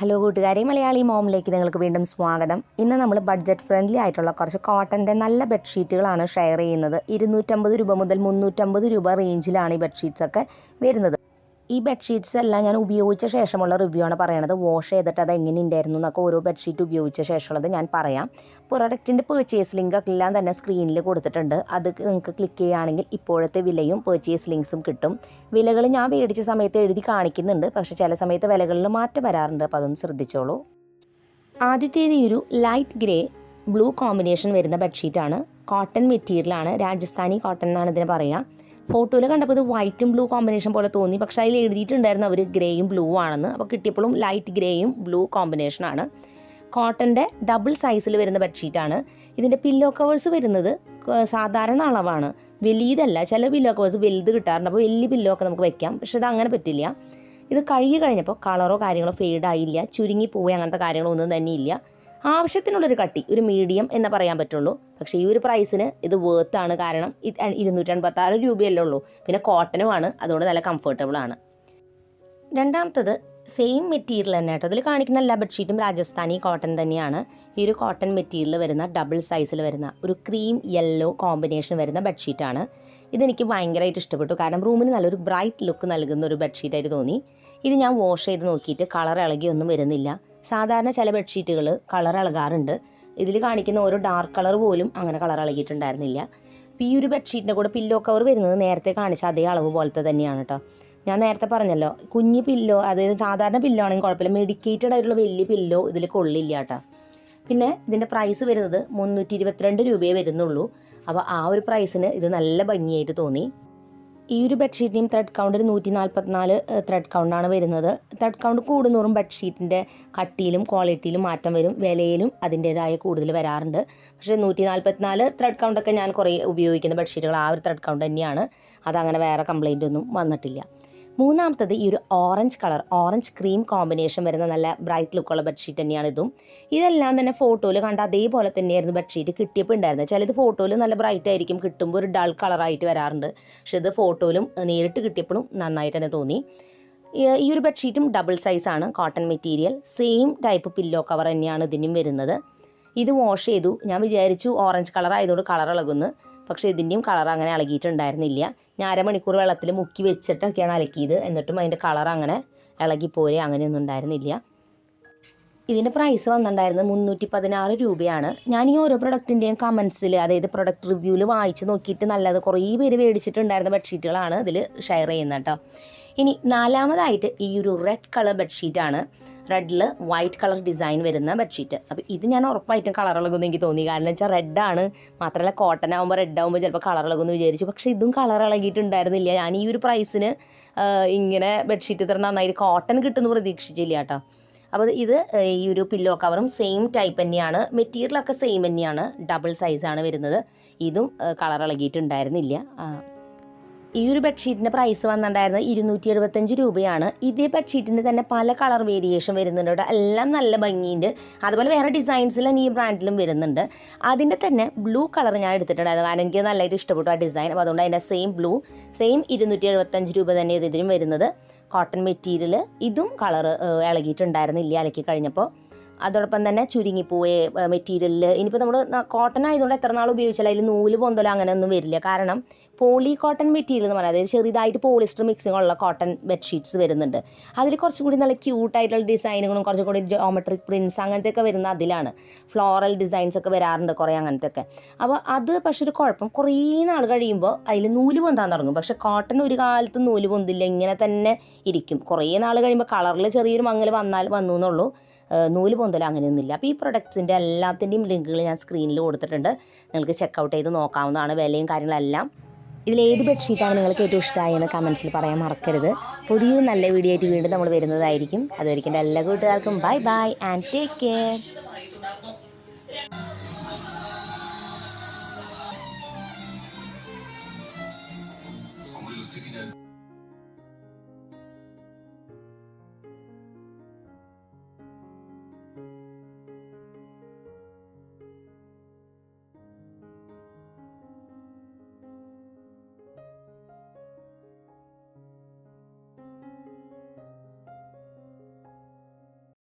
Hello കൂട്ടുകാരെ. മലയാളി മോമിലേക്ക് നിങ്ങൾക്ക് വീണ്ടും സ്വാഗതം. ഇന്ന് നമ്മൾ ബഡ്ജറ്റ് ഫ്രണ്ട്ലി ആയിട്ടുള്ള കുറച്ച് കോട്ടന്റെ നല്ല ബെഡ്ഷീറ്റുകളാണ് ഷെയർ ചെയ്യുന്നത്. ഇരുന്നൂറ്റമ്പത് രൂപ മുതൽ മുന്നൂറ്റമ്പത് രൂപ റേഞ്ചിലാണ് ഈ ബെഡ്ഷീറ്റ്സ് ഒക്കെ വരുന്നത്. ഈ ബെഡ്ഷീറ്റ്സ് എല്ലാം ഞാൻ ഉപയോഗിച്ച ശേഷമുള്ള റിവ്യൂ ആണ് പറയണത്. വാഷ് ചെയ്തിട്ട് അത് എങ്ങനെ ഉണ്ടായിരുന്നു എന്നൊക്കെ ഓരോ ബെഡ്ഷീറ്റ് ഉപയോഗിച്ച ശേഷമുള്ളത് ഞാൻ പറയാം. പ്രൊഡക്റ്റിന്റെ പേർച്ചേസ് ലിങ്ക് എല്ലാം തന്നെ സ്ക്രീനിൽ കൊടുത്തിട്ടുണ്ട്. അത് നിങ്ങൾക്ക് ക്ലിക്ക് ചെയ്യുകയാണെങ്കിൽ ഇപ്പോഴത്തെ വിലയും പേർച്ചേസ് ലിങ്ക്സും കിട്ടും. വിലകൾ ഞാൻ മേടിച്ച സമയത്ത് എഴുതി കാണിക്കുന്നുണ്ട്. പക്ഷേ ചില സമയത്ത് വിലകളിൽ മാറ്റം വരാറുണ്ട്. അപ്പോൾ അതൊന്ന് ശ്രദ്ധിച്ചോളൂ. ആദ്യത്തേത് ഒരു ലൈറ്റ് ഗ്രേ ബ്ലൂ കോമ്പിനേഷൻ വരുന്ന ബെഡ്ഷീറ്റാണ് കോട്ടൺ മെറ്റീരിയലാണ് രാജസ്ഥാനി കോട്ടൺ എന്നാണ് ഇതിന് പറയുക. ഫോട്ടോയിൽ കണ്ടപ്പോൾ ഇത് വൈറ്റും ബ്ലൂ കോമ്പിനേഷൻ പോലെ തോന്നി. പക്ഷേ അതിൽ എഴുതിയിട്ടുണ്ടായിരുന്നു അവർ ഗ്രേയും ബ്ലൂ ആണെന്ന്. അപ്പോൾ കിട്ടിയപ്പോഴും ലൈറ്റ് ഗ്രേയും ബ്ലൂ കോമ്പിനേഷനാണ് കോട്ടന്റെ ഡബിൾ സൈസിൽ വരുന്ന ബെഡ്ഷീറ്റാണ് ഇതിന്റെ പില്ലോ കവേഴ്സ് വരുന്നത് സാധാരണ അളവാണ്. വലിയതല്ല. ചില പില്ലോ കവേഴ്സ് വലുത് കിട്ടാറുണ്ട്. അപ്പോൾ വലിയ പില്ലോ ഒക്കെ നമുക്ക് വെക്കാം. പക്ഷെ ഇത് അങ്ങനെ പറ്റില്ല. ഇത് കഴുകി കഴിഞ്ഞപ്പോൾ കളറോ കാര്യങ്ങളോ ഫെയ്ഡായില്ല ചുരുങ്ങി പോയി അങ്ങനത്തെ കാര്യങ്ങളോ ഒന്നും തന്നെ ഇല്ല. ആവശ്യത്തിനുള്ളൊരു കട്ടി ഒരു മീഡിയം എന്ന് പറയാൻ പറ്റുള്ളൂ. പക്ഷേ ഈ ഒരു പ്രൈസിന് ഇത് വേർത്താണ് കാരണം ഇരുന്നൂറ്റി എൺപത്താറ് രൂപയല്ലേ ഉള്ളൂ. പിന്നെ കോട്ടനുമാണ് അതുകൊണ്ട് നല്ല കംഫർട്ടബിൾ ആണ്. രണ്ടാമത്തത് സെയിം മെറ്റീരിയൽ തന്നെ കേട്ടോ. അതിൽ കാണിക്കുന്ന എല്ലാ ബെഡ്ഷീറ്റും രാജസ്ഥാനി കോട്ടൺ തന്നെയാണ്. ഈ ഒരു കോട്ടൺ മെറ്റീരിയൽ വരുന്ന ഡബിൾ സൈസിൽ വരുന്ന ഒരു ക്രീം യെല്ലോ കോമ്പിനേഷൻ വരുന്ന ബെഡ്ഷീറ്റാണ് ഇതെനിക്ക് ഭയങ്കരമായിട്ട് ഇഷ്ടപ്പെട്ടു. കാരണം റൂമിന് നല്ലൊരു ബ്രൈറ്റ് ലുക്ക് നൽകുന്ന ഒരു ബെഡ്ഷീറ്റായിട്ട് തോന്നി. ഇത് ഞാൻ വാഷ് ചെയ്ത് നോക്കിയിട്ട് കളർ ഇളകിയൊന്നും വരുന്നില്ല. സാധാരണ ചില ബെഡ്ഷീറ്റുകൾ കളർ ഇളകാറുണ്ട്. ഇതിൽ കാണിക്കുന്ന ഓരോ ഡാർക്ക് കളർ പോലും അങ്ങനെ കളർ ഇളകിയിട്ടുണ്ടായിരുന്നില്ല. അപ്പോൾ ഈ ഒരു ബെഡ്ഷീറ്റിന്റെ കൂടെ പില്ലോ കവർ വരുന്നത് നേരത്തെ കാണിച്ച അതേ അളവ് പോലത്തെ തന്നെയാണ് കേട്ടോ. ഞാൻ നേരത്തെ പറഞ്ഞല്ലോ കുഞ്ഞ് പില്ലോ അതായത് സാധാരണ പില്ലോ ആണെങ്കിൽ കുഴപ്പമില്ല. മെഡിക്കേറ്റഡ് ആയിട്ടുള്ള വലിയ പില്ലോ ഇതിൽ കൊള്ളില്ല കേട്ടോ. പിന്നെ ഇതിന്റെ പ്രൈസ് വരുന്നത് മുന്നൂറ്റി ഇരുപത്തിരണ്ട് രൂപയേ വരുന്നുള്ളൂ. അപ്പോൾ ആ ഒരു പ്രൈസിന് ഇത് നല്ല ഭംഗിയായിട്ട് തോന്നി. ഈ ഒരു ബെഡ്ഷീറ്റിനും ത്രെഡ് കൗണ്ടിന് നൂറ്റി നാൽപ്പത്തിനാല് ത്രെഡ് കൗണ്ടാണ് വരുന്നത്. ത്രെഡ് കൗണ്ട് കൂടുന്നോറും ബെഡ്ഷീറ്റിന്റെ കട്ടിയിലും ക്വാളിറ്റിയിലും മാറ്റം വരും. വിലയിലും അതിന്റേതായ കൂടുതൽ വരാറുണ്ട്. പക്ഷേ നൂറ്റി നാൽപ്പത്തിനാല് ത്രെഡ് കൗണ്ടൊക്കെ ഞാൻ കുറേ ഉപയോഗിക്കുന്ന ബെഡ്ഷീറ്റുകൾ ആ ഒരു ത്രെഡ് കൗണ്ട് തന്നെയാണ്. അതങ്ങനെ വേറെ കംപ്ലൈന്റ് ഒന്നും വന്നിട്ടില്ല. മൂന്നാമത്തത് ഈ ഒരു orange colour orange cream combination വരുന്ന നല്ല ബ്രൈറ്റ് ലുക്കുള്ള ബെഡ്ഷീറ്റ് തന്നെയാണ് ഇതും. ഇതെല്ലാം തന്നെ ഫോട്ടോയിൽ കണ്ട അതേപോലെ തന്നെയായിരുന്നു ബെഡ്ഷീറ്റ് കിട്ടിയപ്പോൾ ഉണ്ടായിരുന്നത്. ചിലത് ഫോട്ടോയിൽ നല്ല ബ്രൈറ്റ് ആയിരിക്കും കിട്ടുമ്പോൾ ഒരു ഡൾ കളറായിട്ട് വരാറുണ്ട്. പക്ഷെ ഇത് ഫോട്ടോയിലും നേരിട്ട് കിട്ടിയപ്പോഴും നന്നായിട്ട് തന്നെ തോന്നി. ഈ- ഒരു ബെഡ്ഷീറ്റും ഡബിൾ സൈസാണ് cotton material same type pillow cover തന്നെയാണ് ഇതിനും വരുന്നത്. ഇത് വാഷ് ചെയ്തു. ഞാൻ വിചാരിച്ചു ഓറഞ്ച് കളർ ആയതുകൊണ്ട് കളർ ഇളകുന്നു. പക്ഷേ ഇതിന്റെയും കളർ അങ്ങനെ ഇളകിയിട്ടുണ്ടായിരുന്നില്ല ഞാൻ അരമണിക്കൂർ വെള്ളത്തിൽ മുക്കി വെച്ചിട്ടൊക്കെയാണ് അലക്കിയത്. എന്നിട്ടും അതിന്റെ കളർ അങ്ങനെ ഇളകിപ്പോരെ അങ്ങനെയൊന്നും ഉണ്ടായിരുന്നില്ല. ഇതിന്റെ പ്രൈസ് വന്നിട്ടുണ്ടായിരുന്നത് മുന്നൂറ്റി പതിനാറ് രൂപയാണ്. ഞാൻ ഈ ഓരോ പ്രൊഡക്റ്റിന്റെയും കമൻസിൽ അതായത് പ്രൊഡക്റ്റ് റിവ്യൂവിൽ വായിച്ച് നോക്കിയിട്ട് നല്ലത് കുറേ പേര് മേടിച്ചിട്ടുണ്ടായിരുന്ന ബെഡ്ഷീറ്റുകളാണ് ഇതിൽ ഷെയർ ചെയ്യുന്നത് കേട്ടോ. ഇനി നാലാമതായിട്ട് ഈ ഒരു റെഡ് കളർ ബെഡ്ഷീറ്റാണ് റെഡിൽ വൈറ്റ് കളർ ഡിസൈൻ വരുന്ന ബെഡ്ഷീറ്റ് അപ്പോൾ ഇത് ഞാൻ ഉറപ്പായിട്ടും കളർ ഇളകുമെന്ന് എനിക്ക് തോന്നി. കാരണം വെച്ചാൽ റെഡാണ് മാത്രമല്ല കോട്ടൺ ആകുമ്പോൾ റെഡ് ആകുമ്പോൾ ചിലപ്പോൾ കളർ ഇളകുമെന്ന് വിചാരിച്ചു. പക്ഷേ ഇതും കളർ ഇളകിയിട്ടുണ്ടായിരുന്നില്ല. ഞാൻ ഈ ഒരു പ്രൈസിന് ഇങ്ങനെ ബെഡ്ഷീറ്റ് ഇത്ര നന്നായിട്ട് കോട്ടൺ കിട്ടുമെന്ന് പ്രതീക്ഷിച്ചില്ല കേട്ടോ. അപ്പോൾ ഇത് ഈ ഒരു പില്ലോ കവറും സെയിം ടൈപ്പ് തന്നെയാണ്. മെറ്റീരിയലൊക്കെ സെയിം തന്നെയാണ്. ഡബിൾ സൈസാണ് വരുന്നത്. ഇതും കളർ ഇളകിയിട്ടുണ്ടായിരുന്നില്ല. ഈ ഒരു ബെഡ്ഷീറ്റിന്റെ പ്രൈസ് വന്നിട്ടുണ്ടായിരുന്നത് ഇരുന്നൂറ്റി എഴുപത്തഞ്ച് രൂപയാണ്. ഇതേ ബെഡ്ഷീറ്റിന്റെ തന്നെ പല കളർ വേരിയേഷൻ വരുന്നുണ്ട് ഇവിടെ എല്ലാം നല്ല ഭംഗിയുണ്ട്. അതുപോലെ വേറെ ഡിസൈൻസിലും ഈ ബ്രാൻഡിലും വരുന്നുണ്ട്. അതിന്റെ തന്നെ ബ്ലൂ കളർ ഞാൻ എടുത്തിട്ടുണ്ടായിരുന്നു. കാരണം എനിക്ക് നല്ലതായിട്ട് ഇഷ്ടപ്പെട്ടു ആ ഡിസൈൻ അപ്പോൾ അതുകൊണ്ട് അതിന്റെ സെയിം ബ്ലൂ സെയിം ഇരുന്നൂറ്റി എഴുപത്തഞ്ച് രൂപ തന്നെ ഇതിനും വരുന്നത്. കോട്ടൺ മെറ്റീരിയൽ ഇതും കളർ ഇളകിയിട്ടുണ്ടായിരുന്നില്ല. അലക്കി കഴിഞ്ഞപ്പോൾ അതോടൊപ്പം തന്നെ ചുരുങ്ങിപ്പോയേ മെറ്റീരിയലിൽ ഇനിയിപ്പോൾ നമ്മൾ കോട്ടൺ ആയതുകൊണ്ട് എത്ര നാൾ ഉപയോഗിച്ചാലും അതിൽ നൂൽ പൊന്തലോ അങ്ങനെ ഒന്നും വരില്ല. കാരണം പോളി കോട്ടൺ മെറ്റീരിയൽ എന്ന് പറയുന്നത് അതായത് ചെറുതായിട്ട് പോളിസ്റ്റർ മിക്സിംഗ് ഉള്ള കോട്ടൺ ബെഡ്ഷീറ്റ്സ് വരുന്നുണ്ട്. അതിൽ കുറച്ചും കൂടി നല്ല ക്യൂട്ടായിട്ടുള്ള ഡിസൈനുകളും കുറച്ചും കൂടി ജോമെട്രിക് പ്രിൻസ് അങ്ങനത്തെയൊക്കെ വരുന്ന അതിലാണ്. ഫ്ലോറൽ ഡിസൈൻസ് ഒക്കെ വരാറുണ്ട് കുറേ അങ്ങനത്തെ ഒക്കെ അപ്പോൾ അത് പക്ഷെ ഒരു കുഴപ്പം. കുറേ നാൾ കഴിയുമ്പോൾ അതിൽ നൂൽ പൊന്താൻ തുടങ്ങും. പക്ഷെ കോട്ടൺ ഒരു കാലത്ത് നൂൽ പൊന്തില്ല. ഇങ്ങനെ തന്നെ ഇരിക്കും. കുറേ നാൾ കഴിയുമ്പോൾ കളറിൽ ചെറിയൊരു മങ്ങൽ വന്നാൽ വന്നു എന്നുള്ളൂ. നൂൽ പൊന്തൽ അങ്ങനെയൊന്നുമില്ല. അപ്പോൾ ഈ പ്രൊഡക്ട്സിന്റെ എല്ലാത്തിന്റെയും ലിങ്കുകൾ ഞാൻ സ്ക്രീനിൽ കൊടുത്തിട്ടുണ്ട്. നിങ്ങൾക്ക് ചെക്കൗട്ട് ചെയ്ത് നോക്കാവുന്നതാണ് വിലയും കാര്യങ്ങളെല്ലാം. ഇതിലേത് ബെഡ്ഷീറ്റാണ് നിങ്ങൾക്ക് ഏറ്റവും ഇഷ്ടമായെന്ന് കമൻസിൽ പറയാൻ മറക്കരുത്. പുതിയൊരു നല്ല വീഡിയോ ആയിട്ട് വീണ്ടും നമ്മൾ വരുന്നതായിരിക്കും. അതുവരെയ്ക്കും എല്ലാ കൂട്ടുകാർക്കും bye bye and take care.